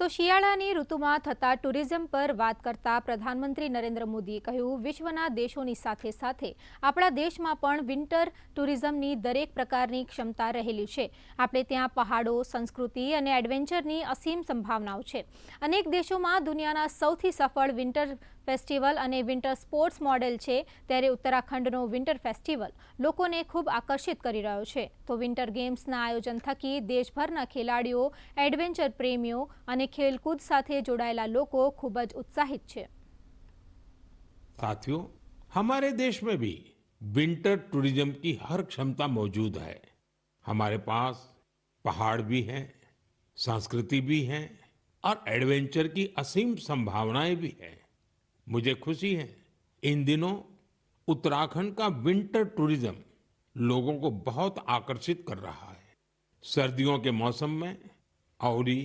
તો શિયાળાની ઋતુમાં થતા ટુરિઝમ પર વાત કરતા પ્રધાનમંત્રી નરેન્દ્ર મોદીએ કહ્યું, વિશ્વના દેશોની સાથે સાથે આપણા દેશમાં પણ વિન્ટર ટુરિઝમની દરેક પ્રકારની ક્ષમતા રહેલી છે. આપણે ત્યાં પહાડો, સંસ્કૃતિ અને એડવેન્ચરની અસીમ સંભાવનાઓ છે. અનેક દેશોમાં દુનિયાના સૌથી સફળ વિન્ટર ફેસ્ટિવલ અને વિન્ટર સ્પોર્ટ્સ મોડેલ છે. ત્યારે ઉત્તરાખંડનો વિન્ટર ફેસ્ટિવલ લોકોને ખૂબ આકર્ષિત કરી રહ્યો છે. તો વિન્ટર ગેમ્સના આયોજન થકી દેશભરના ખેલાડીઓ, એડવેન્ચર પ્રેમીઓ અને ખેલકૂદ સાથે જોડાયેલા લોકો ખૂબ જ ઉત્સાહિત છે साथियों हमारे देश में भी विंटर टूरिज्म की हर क्षमता मौजूद है हमारे पास पहाड़ भी हैं संस्कृति भी है और एडवेंचर की असीम संभावनाएं भी हैं मुझे खुशी है इन दिनों उत्तराखंड का विंटर टूरिज्म लोगों को बहुत आकर्षित कर रहा है सर्दियों के मौसम में औरी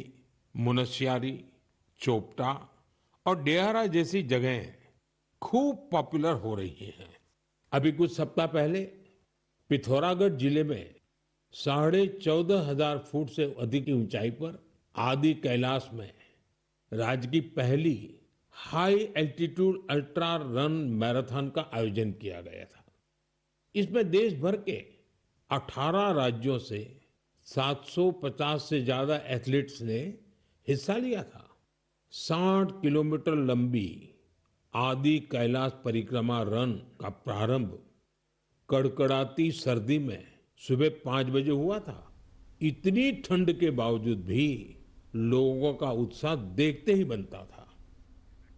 मुनस्यारी, चोपटा और डेहरा जैसी जगहें खूब पॉपुलर हो रही हैं। अभी कुछ सप्ताह पहले पिथौरागढ़ ज़िले में साढ़े चौदह हज़ार फुट से अधिक की ऊंचाई पर आदि कैलाश में राज्य की पहली high altitude ultra run marathon का आयोजन किया गया था। इसमें देश भर के 18 राज्यों से 750 से ज़्यादा एथलीट्स ने हिस्सा लिया था। 60 किलोमीटर लंबी आदि कैलाश परिक्रमा रन का प्रारंभ कड़कड़ाती सर्दी में सुबह पाँच बजे हुआ था। इतनी ठंड के बावजूद भी लोगों का उत्साह देखते ही बनता था।